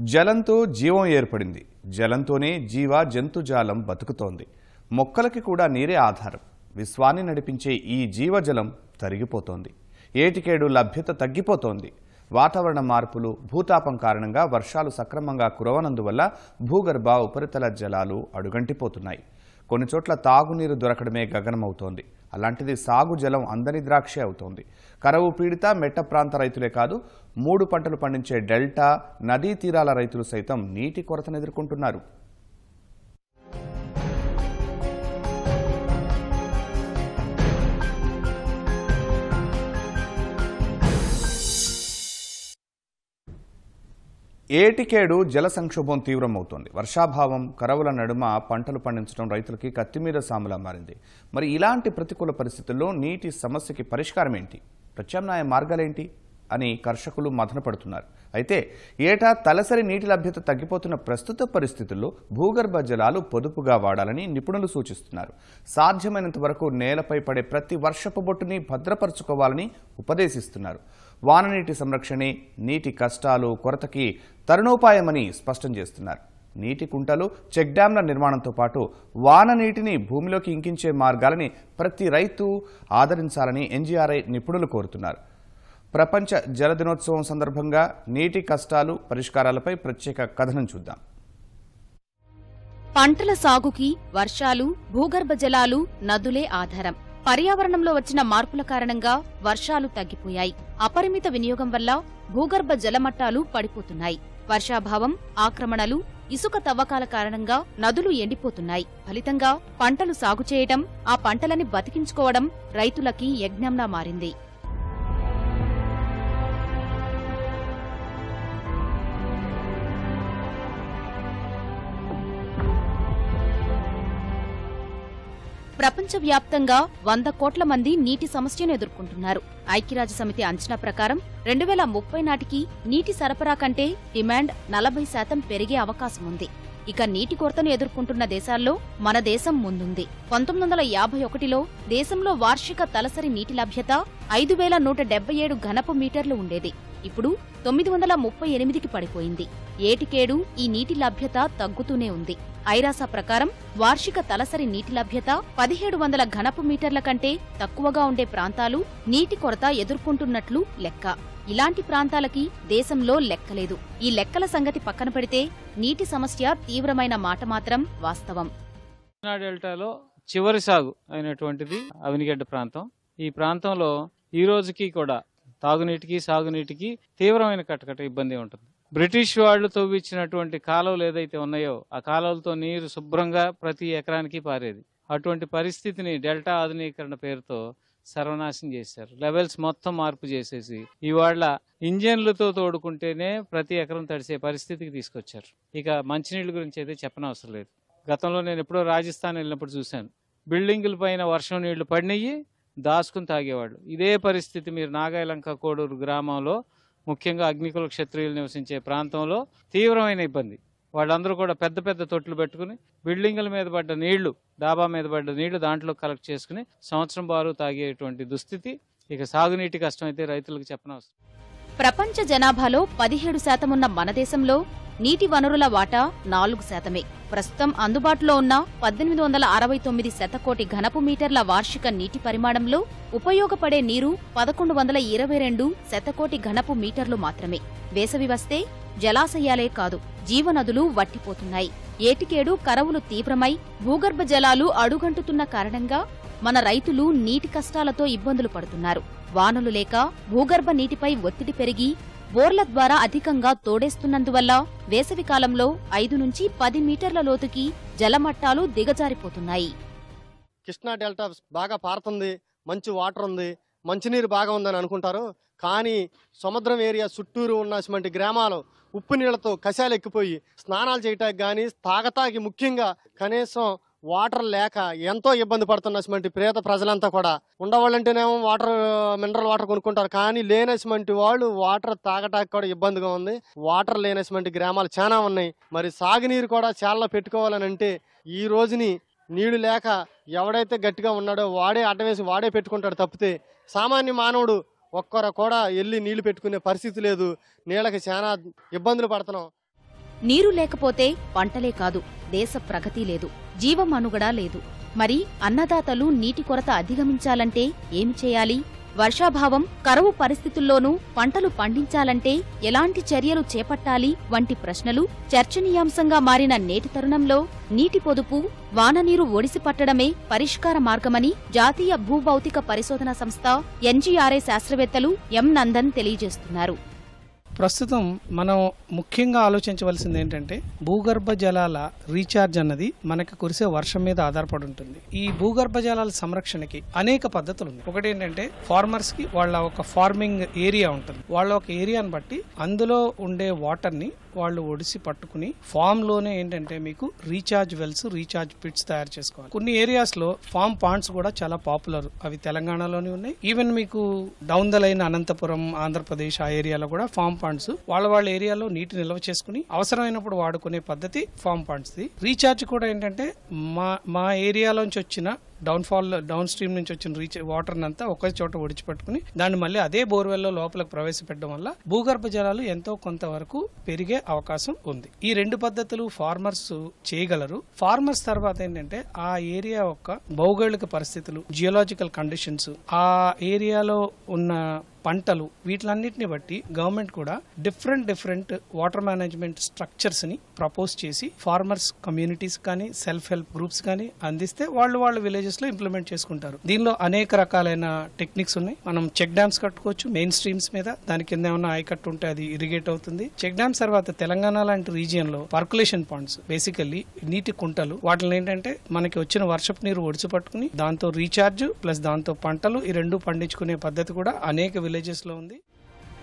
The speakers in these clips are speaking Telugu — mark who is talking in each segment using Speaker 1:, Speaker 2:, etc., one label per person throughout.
Speaker 1: జలంతో జీవం ఏర్పడింది. జలంతోనే జీవ జంతుజాలం బతుకుతోంది. మొక్కలకి కూడా నీరే ఆధారం. విశ్వాన్ని నడిపించే ఈ జీవజలం తరిగిపోతోంది. ఏటికేడు లభ్యత తగ్గిపోతోంది. వాతావరణ మార్పులు భూతాపం కారణంగా వర్షాలు సక్రమంగా కురవనందువల్ల భూగర్భ ఉపరితల జలాలు అడుగంటిపోతున్నాయి. కొన్ని చోట్ల తాగునీరు దొరకడమే గగనమవుతోంది. అలాంటిది సాగు జలం అందని ద్రాక్షే అవుతోంది. కరవు పీడిత మెట్ట ప్రాంత రైతులే కాదు మూడు పంటలు పండించే డెల్టా నదీ తీరాల రైతులు సైతం నీటి కొరతను ఎదుర్కొంటున్నారు. ఏటికేడు జల సంక్షోభం తీవ్రమవుతోంది. వర్షాభావం కరవుల నడుమ పంటలు పండించడం రైతులకి కత్తిమీద సాములా మారింది. మరి ఇలాంటి ప్రతికూల పరిస్థితుల్లో నీటి సమస్యకి పరిష్కారం ఏంటి? ప్రత్యామ్నాయ మార్గాలేంటి? అని కర్షకులు మదనపడుతున్నారు అయితే ఏటా తలసరి నీటి లభ్యత తగ్గిపోతున్న ప్రస్తుత పరిస్థితుల్లో భూగర్భ జలాలు పొదుపుగా వాడాలని నిపుణులు సూచిస్తున్నారు. సాధ్యమైనంత వరకు నేలపై పడే ప్రతి వర్షపు బొట్టుని భద్రపరచుకోవాలని ఉపదేశిస్తున్నారు. వాననీటి సంరక్షణే నీటి కష్టాలు కొరతకి తరుణోపాయమని స్పష్టం చేస్తున్నారు. నీటి కుంటలు చెక్ డ్యాంల నిర్మాణంతో పాటు వాన నీటిని భూమిలోకి ఇంకించే మార్గాలని ప్రతి రైతు ఆదరించాలని ఎన్జీఆర్ఐ నిపుణులు కోరుతున్నారు. ప్రపంచ జల దినోత్సవం సందర్భంగా నీటి కష్టాలు పరిష్కారాలపై ప్రత్యేక కథనం చూద్దాం.
Speaker 2: పంటల సాగుకి వర్షాలు భూగర్భ జలాలు నదులే ఆధారం. పర్యావరణంలో వచ్చిన మార్పుల కారణంగా వర్షాలు తగ్గిపోయాయి. అపరిమిత వినియోగం వల్ల భూగర్భ జలమట్టాలు పడిపోతున్నాయి. వర్షాభావం ఆక్రమణలు ఇసుక తవ్వకాల కారణంగా నదులు ఎండిపోతున్నాయి. ఫలితంగా పంటలు సాగు చేయడం ఆ పంటలని బతికించుకోవడం రైతులకి యజ్ఞంలా మారింది. ప్రపంచవ్యాప్తంగా వంద కోట్ల మంది నీటి సమస్యను ఎదుర్కొంటున్నారు. ఐక్యరాజ్య సమితి అంచనా ప్రకారం రెండు వేల ముప్పై నాటికి నీటి సరఫరా కంటే డిమాండ్ నలభై శాతం పెరిగే అవకాశం ఉంది ఇక నీటి కొరతను ఎదుర్కొంటున్న దేశాల్లో మన దేశం ముందుంది. పంతొమ్మిది వందల యాభై ఒకటిలో దేశంలో వార్షిక తలసరి నీటి లభ్యత ఐదు వేల నూట డెబ్బై ఏడు ఘనపు మీటర్లు ఉండేది. ఇప్పుడు తొమ్మిది వందల ముప్పై ఎనిమిదికి పడిపోయింది. ఏటికేడు ఈ నీటి లభ్యత తగ్గుతూనే ఉంది. ఐరాస ప్రకారం వార్షిక తలసరి నీటి లభ్యత పదిహేడు వందల ఘనపు మీటర్ల కంటే తక్కువగా ఉండే ప్రాంతాలు నీటి కొరత ఎదుర్కొంటున్నట్లు లెక్క. ఇలాంటి ప్రాంతాలకి దేశంలో లెక్కలేదు. ఈ లెక్కల సంగతి పక్కన పెడితే నీటి సమస్య తీవ్రమైన మాట మాత్రం వాస్తవం.
Speaker 3: డెల్టాలో చివరి సాగు అయినటువంటిది అవినిగడ్డ ప్రాంతం. ఈ ప్రాంతంలో ఈ రోజుకి కూడా తాగునీటికి సాగునీటికి తీవ్రమైన కటకట ఇబ్బంది ఉంటుంది. బ్రిటిష్ వాళ్ళు తవ్విచ్చినటువంటి కాలువలు ఏదైతే ఉన్నాయో ఆ కాలువలతో నీరు శుభ్రంగా ప్రతి ఎకరానికి పారేది. అటువంటి పరిస్థితిని డెల్టా ఆధునీకరణ పేరుతో సర్వనాశనం చేశారు. లెవెల్స్ మొత్తం మార్పు చేసేసి ఇవాళ ఇంజన్లతో తోడుకుంటేనే ప్రతి ఎకరం తడిసే పరిస్థితికి తీసుకొచ్చారు. ఇక మంచినీళ్ళ గురించి అయితే చెప్పనవసరం లేదు. గతంలో నేను ఎప్పుడో రాజస్థాన్ వెళ్ళినప్పుడు చూశాను. బిల్డింగుల పైన వర్షం నీళ్ళు పడినయ్యి దాచుకుని తాగేవాళ్ళు. ఇదే పరిస్థితి మీరు నాగాయలంక కోడూరు గ్రామంలో ముఖ్యంగా అగ్నికుల క్షత్రియులు నివసించే ప్రాంతంలో తీవ్రమైన ఇబ్బంది. వాళ్ళందరూ కూడా పెద్ద పెద్ద తొట్లు పెట్టుకుని బిల్డింగుల మీద పడ్డ నీళ్ళు డాబా మీద పడ్డ నీళ్ళు దాంట్లో కలెక్ట్ చేసుకుని సంవత్సరం బారు తాగేటువంటి దుస్థితి. ఇక సాగునీటి కష్టం అయితే రైతులకు చెప్పనవసరం.
Speaker 2: ప్రపంచ జనాభాలో పదిహేడు శాతం ఉన్న మన దేశంలో నీటి వనరుల వాటా నాలుగు శాతమే. ప్రస్తుతం అందుబాటులో ఉన్న పద్దెనిమిది వందల అరవై తొమ్మిది శతకోటి ఘనపు మీటర్ల వార్షిక నీటి పరిమాణంలో ఉపయోగపడే నీరు పదకొండు వందల ఇరవై రెండు శతకోటి ఘనపు మీటర్లు మాత్రమే. వేసవి వస్తే జలాశయాలే కాదు జీవనదులు వట్టిపోతున్నాయి. ఏటికేడు కరవులు తీవ్రమై భూగర్భ జలాలు అడుగంటుతున్న కారణంగా మన రైతులు నీటి కష్టాలతో ఇబ్బందులు పడుతున్నారు. వానలు లేక భూగర్భ నీటిపై ఒత్తిడి పెరిగి బోర్ల ద్వారా అధికంగా తోడేస్తున్నందువల్ల వేసవికాలంలో ఐదు నుంచి పది మీటర్ల లోతుకి జలమట్టాలు దిగజారిపోతున్నాయి.
Speaker 4: కృష్ణా డెల్టా బాగా పారుతుంది మంచి వాటర్ ఉంది మంచినీరు బాగా ఉందని అనుకుంటారు. కానీ సముద్రం ఏరియా చుట్టూరు ఉన్నటువంటి గ్రామాలు ఉప్పు నీళ్ళతో కషాయాలు ఎక్కిపోయి స్నానాలు చేయటానికి కానీ తాగతాకి ముఖ్యంగా కనీసం వాటర్ లేక ఎంతో ఇబ్బంది పడుతున్నటువంటి పేద ప్రజలంతా కూడా. ఉండవాళ్ళంటేనేమో వాటర్ మినరల్ వాటర్ కొనుక్కుంటారు. కానీ లేనటువంటి వాళ్ళు వాటర్ తాగటానికి కూడా ఇబ్బందిగా ఉంది. వాటర్ లేనటువంటి గ్రామాలు చాలా ఉన్నాయి. మరి సాగునీరు కూడా చాలా పెట్టుకోవాలని అంటే ఈ రోజుని నీళ్ళు లేక ఎవడైతే గట్టిగా ఉన్నాడో వాడే అడ్డవేసి వాడే పెట్టుకుంటాడు తప్పితే సామాన్య మానవుడు ఒక్కరు కూడా వెళ్ళి నీళ్ళు పెట్టుకునే పరిస్థితి లేదు. నీళ్ళకి చాలా ఇబ్బందులు పడుతున్నాం.
Speaker 2: నీరు లేకపోతే పంటలే కాదు దేశ ప్రగతి లేదు జీవం అనుగడా లేదు. మరి అన్నదాతలు నీటి కొరత అధిగమించాలంటే ఏమి చేయాలి? వర్షాభావం కరువు పరిస్థితుల్లోనూ పంటలు పండించాలంటే ఎలాంటి చర్యలు చేపట్టాలి వంటి ప్రశ్నలు చర్చనీయాంశంగా మారిన నేటి తరుణంలో నీటి పొదుపు వాననీరు ఒడిసి పట్టడమే పరిష్కార మార్గమని జాతీయ భూభౌతిక పరిశోధన సంస్థ ఎన్జీఆర్ఏ శాస్త్రవేత్తలు ఎం నందన్ తెలియజేస్తున్నారు.
Speaker 5: ప్రస్తుతం మనం ముఖ్యంగా ఆలోచించవలసింది ఏంటంటే భూగర్భ జలాల రీఛార్జ్ అన్నది మనకి కురిసే వర్షం మీద ఆధారపడి ఉంటుంది. ఈ భూగర్భ జలాల సంరక్షణకి అనేక పద్ధతులు ఉన్నాయి ఒకటి ఏంటంటే ఫార్మర్స్కి వాళ్ళ ఒక ఫార్మింగ్ ఏరియా ఉంటుంది. వాళ్ళ ఒక ఏరియాని బట్టి అందులో ఉండే వాటర్ని వాళ్ళు ఒడిసి పట్టుకుని ఫామ్లోనే ఏంటంటే మీకు రీఛార్జ్ వెల్స్ రీఛార్జ్ పిట్స్ తయారు చేసుకోవాలి. కొన్ని ఏరియాస్లో ఫామ్ పాండ్స్ కూడా చాలా పాపులర్ అవి తెలంగాణలోనే ఉన్నాయి. ఈవెన్ మీకు down the line Anantapuram Andhra Pradesh ఆ ఏరియాలో కూడా ఫామ్ పాండ్స్ వాళ్ళ వాళ్ళ ఏరియాలో నీటి నిల్వ చేసుకుని అవసరమైనప్పుడు వాడుకునే పద్ధతి ఫామ్ పాండ్స్ ది రీఛార్జ్ కూడా ఏంటంటే మా మా ఏరియాలోంచి వచ్చిన డౌన్ఫాల్ డౌన్ స్ట్రీమ్ నుంచి వచ్చిన రీచ్ వాటర్ అంతా ఒకే చోట ఒడిచిపెట్టుకుని దాన్ని మళ్ళీ అదే బోర్వెల్లో లోపలికి ప్రవేశపెట్టడం వల్ల భూగర్భ జలాలు ఎంతో కొంతవరకు పెరిగే అవకాశం ఉంది. ఈ రెండు పద్ధతులు ఫార్మర్స్ చేయగలరు. ఫార్మర్స్ తర్వాత ఏంటంటే ఆ ఏరియా యొక్క భౌగోళిక పరిస్థితులు జియోలాజికల్ కండిషన్స్ ఆ ఏరియాలో ఉన్న పంటలు వీటిలన్నిటిని బట్టి గవర్నమెంట్ కూడా డిఫరెంట్ డిఫరెంట్ వాటర్ మేనేజ్మెంట్ స్ట్రక్చర్స్ని ప్రపోజ్ చేసి ఫార్మర్స్ కమ్యూనిటీస్ కానీ సెల్ఫ్ హెల్ప్ గ్రూప్స్ కానీ అందిస్తే వాళ్ళు వాళ్ళ విలేజెస్లో ఇంప్లిమెంట్ చేసుకుంటారు. దీనిలో అనేక రకాలైన టెక్నిక్స్ ఉన్నాయి. మనం చెక్ డ్యామ్స్ కట్టుకోవచ్చు మెయిన్ స్ట్రీమ్స్ మీద. దాని కింద ఏమైనా ఆయకట్టు ఉంటే అది ఇరిగేట్ అవుతుంది. చెక్ డ్యామ్స్ తర్వాత తెలంగాణ లాంటి రీజియన్లో పర్కులేషన్ పాండ్స్ బేసికల్లీ నీటి కుంటలు. వాటిని ఏంటంటే మనకి వచ్చిన వర్షపు నీరు ఒడిచి పట్టుకుని దాంతో రీఛార్జ్ ప్లస్ దాంతో పంటలు ఈ రెండు పండించుకునే పద్ధతి కూడా అనేక విలేజెస్లో ఉంది.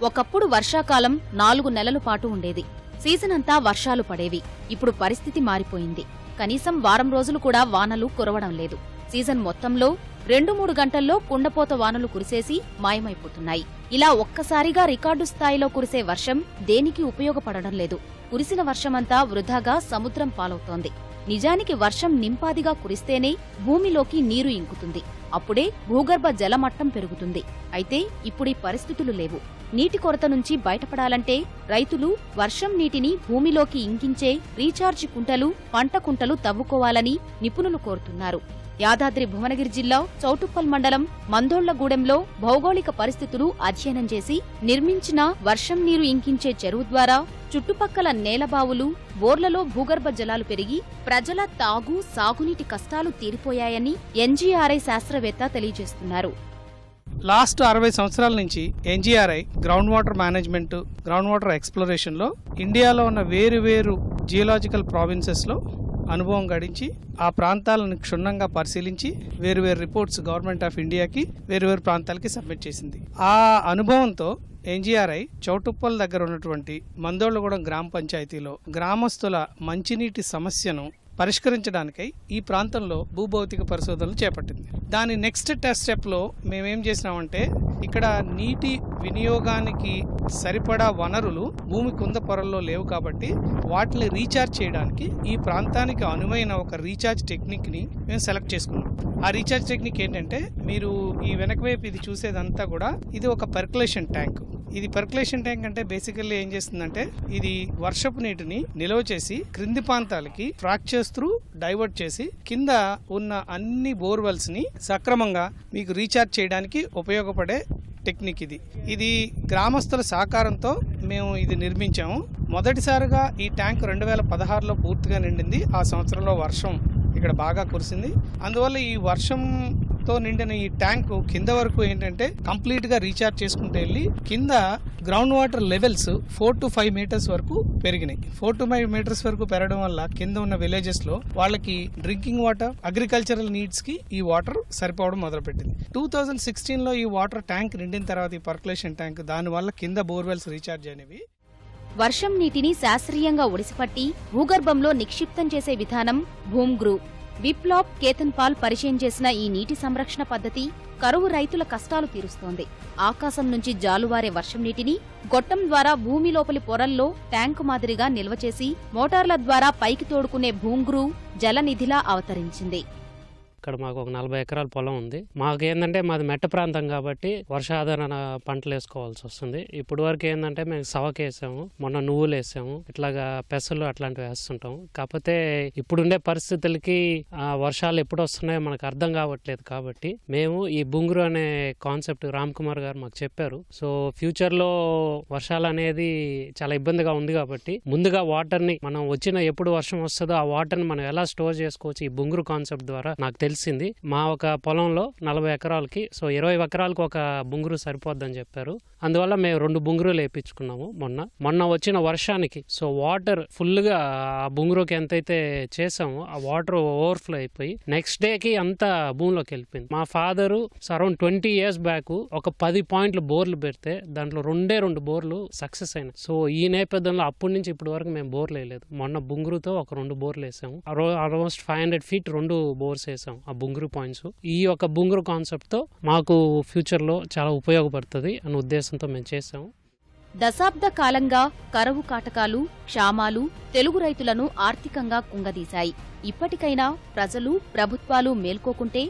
Speaker 2: ఒకప్పుడు వర్షాకాలం నాలుగు నెలల పాటు ఉండేది. సీజన్ అంతా వర్షాలు పడేవి. ఇప్పుడు పరిస్థితి మారిపోయింది. కనీసం వారం రోజులు కూడా వానలు కురవడం లేదు. సీజన్ మొత్తంలో రెండు మూడు గంటల్లో కుండపోత వానలు కురిసేసి మాయమైపోతున్నాయి. ఇలా ఒక్కసారిగా రికార్డు స్థాయిలో కురిసే వర్షం దేనికి ఉపయోగపడడం లేదు. కురిసిన వర్షమంతా వృధాగా సముద్రం పాలవుతోంది. నిజానికి వర్షం నింపాదిగా కురిస్తేనే భూమిలోకి నీరు ఇంకుతుంది. అప్పుడే భూగర్భ జలమట్టం పెరుగుతుంది. అయితే ఇప్పుడీ పరిస్థితులు లేవు. నీటి కొరత నుంచి బయటపడాలంటే రైతులు వర్షం నీటిని భూమిలోకి ఇంకించే రీఛార్జ్ కుంటలు పంట కుంటలు తవ్వుకోవాలని నిపుణులు కోరుతున్నారు. యాదాద్రి భువనగిరి జిల్లా చౌటుప్పల్ మండలం మందోళ్ళగూడెంలో భౌగోళిక పరిస్థితులు అధ్యయనం చేసి నిర్మించిన వర్షం నీరు ఇంకించే చెరువు ద్వారా చుట్టుపక్కల నేలబావులు బోర్లలో భూగర్భ జలాలు పెరిగి ప్రజల తాగు సాగునీటి కష్టాలు తీరిపోయాయని ఎన్జీఆర్ఐ శాస్త్రవేత్త తెలియజేస్తున్నారు.
Speaker 5: లాస్ట్ అరవై సంవత్సరాల నుంచి NGRI ground water management ground water ఎక్స్ప్లోరేషన్లో ఇండియాలో ఉన్న వేరు వేరు జియోలాజికల్ ప్రావిన్సెస్లో అనుభవం గడించి ఆ ప్రాంతాలను క్షుణ్ణంగా పరిశీలించి వేరువేరు రిపోర్ట్స్ గవర్నమెంట్ ఆఫ్ ఇండియాకి వేరు వేరు ప్రాంతాలకి సబ్మిట్ చేసింది. ఆ అనుభవంతో ఎన్జీఆర్ఐ చౌటుప్పల్ దగ్గర ఉన్నటువంటి మందోళ్ళగూడెం గ్రామ పంచాయతీలో గ్రామస్తుల మంచినీటి సమస్యను పరిష్కరించడానికై ఈ ప్రాంతంలో భూభౌతిక పరిశోధనలు చేపట్టింది. దాని నెక్స్ట్ టెస్ట్ స్టెప్లో మేమేం చేసినామంటే ఇక్కడ నీటి వినియోగానికి సరిపడా వనరులు భూమి కుంద పొరల్లో లేవు కాబట్టి వాటిని రీఛార్జ్ చేయడానికి ఈ ప్రాంతానికి అనువైన ఒక రీఛార్జ్ టెక్నిక్ని మేము సెలెక్ట్ చేసుకున్నాం. ఆ రీఛార్జ్ టెక్నిక్ ఏంటంటే మీరు ఈ వెనక వైపు ఇది చూసేదంతా కూడా ఇది ఒక పర్కులేషన్ ట్యాంక్. ఇది పర్కులేషన్ ట్యాంక్ అంటే బేసికల్లీ ఏం చేస్తుందంటే ఇది వర్షపు నీటిని నిల్వ చేసి క్రింది ప్రాంతాలకి ఫ్రాక్చర్స్ త్రూ డైవర్ట్ చేసి కింద ఉన్న అన్ని బోర్వెల్స్ని సక్రమంగా మీకు రీఛార్జ్ చేయడానికి ఉపయోగపడే టెక్నిక్ ఇది. ఇది గ్రామస్తుల సహకారంతో మేము ఇది నిర్మించాము. మొదటిసారిగా ఈ ట్యాంక్ రెండు వేల పదహారులో పూర్తిగా నిండింది. ఆ సంవత్సరంలో వర్షం ఇక్కడ బాగా కురిసింది. అందువల్ల ఈ వర్షం తో నిండిన ఈ ట్యాంక్ కింద వరకు ఏంటంటే కంప్లీట్గా రీఛార్జ్ చేసుకుంటూ వెళ్ళి కింద ground water levels four to five metres వరకు పెరిగినాయి. ఫోర్ టు ఫైవ్ మీటర్స్ వరకు పెరగడం వల్ల కింద ఉన్న విలేజెస్లో వాళ్ళకి డ్రింకింగ్ వాటర్ అగ్రికల్చరల్ నీడ్స్కి ఈ వాటర్ సరిపోవడం మొదలుపెట్టింది. టూ థౌజండ్ సిక్స్టీన్లో ఈ వాటర్ ట్యాంక్ నిండిన తర్వాత ఈ పర్కులేషన్ ట్యాంక్ దాని వల్ల కింద బోర్వెల్స్ రీఛార్జ్ అనేవి
Speaker 2: వర్షం నీటిని శాస్త్రీయంగా ఒడిసిపట్టి భూగర్భంలో నిక్షిప్తం చేసే విధానం భూమ్గ్రూ. విప్లాబ్ కేతన్ పాల్ పరిచయం చేసిన ఈ నీటి సంరక్షణ పద్ధతి కరువు రైతుల కష్టాలు తీరుస్తోంది. ఆకాశం నుంచి జాలువారే వర్షం నీటిని గొట్టం ద్వారా భూమి లోపలి పొరల్లో ట్యాంకు మాదిరిగా నిల్వ చేసి మోటార్ల ద్వారా పైకి తోడుకునే భూంగ్రూ జలనిధిలా అవతరించింది.
Speaker 6: ఇక్కడ మాకు ఒక నలభై ఎకరాల పొలం ఉంది. మాకు ఏంటంటే మాది మెట్ట ప్రాంతం కాబట్టి వర్షాధారణ పంటలు వేసుకోవాల్సి వస్తుంది. ఇప్పుడు వరకు ఏంటంటే మేము సవక వేసాము మొన్న నువ్వులు వేసాము ఇట్లాగా పెసలు అట్లాంటివి వేస్తుంటాము. కాకపోతే ఇప్పుడుండే పరిస్థితులకి ఆ వర్షాలు ఎప్పుడు వస్తున్నాయో మనకు అర్థం కావట్లేదు కాబట్టి మేము ఈ బుంగురు అనే కాన్సెప్ట్ రామ్ కుమార్ గారు మాకు చెప్పారు. సో ఫ్యూచర్లో వర్షాలు అనేది చాలా ఇబ్బందిగా ఉంది కాబట్టి ముందుగా వాటర్ని మనం వచ్చిన ఎప్పుడు వర్షం వస్తుందో ఆ వాటర్ని మనం ఎలా స్టోర్ చేసుకోవచ్చు ఈ బుంగురు కాన్సెప్ట్ ద్వారా నాకు తెలిసి తెలిసింది. మా ఒక పొలంలో నలభై ఎకరాలకి సో ఇరవై ఎకరాలకు ఒక బుంగురు సరిపోద్దని చెప్పారు. అందువల్ల మేము రెండు బుంగురులు వేయించుకున్నాము మొన్న. మొన్న వచ్చిన వర్షానికి సో వాటర్ ఫుల్గా ఆ బుంగురుకి ఎంతైతే చేసామో ఆ వాటర్ ఓవర్ఫ్లో అయిపోయి నెక్స్ట్ డే కి అంతా భూమిలోకి వెళ్ళిపోయింది. మా father around twenty years back ఒక పది పాయింట్లు బోర్లు పెడితే దాంట్లో రెండే రెండు బోర్లు సక్సెస్ అయినాయి. సో ఈ నేపథ్యంలో అప్పటి నుంచి ఇప్పటి వరకు మేము బోర్లు వేయలేదు. మొన్న బుంగురుతో ఒక రెండు బోర్లు వేసాము. ఆల్మోస్ట్ ఫైవ్ హండ్రెడ్ ఫీట్ రెండు బోర్స్ వేసాం ఆ బుంగురు పాయింట్స్ ఈ యొక్క బుంగురు కాన్సెప్ట్తో మాకు ఫ్యూచర్లో చాలా ఉపయోగపడుతుంది అనే ఉద్దేశంతో మేము చేసాము
Speaker 2: దశాబ్ద కాలంగా కరవు కాటకాలు క్షామాలు తెలుగు రైతులను ఆర్థికంగా కుంగదీశాయి. ఇప్పటికైనా ప్రజలు ప్రభుత్వాలు మేల్కోకుంటే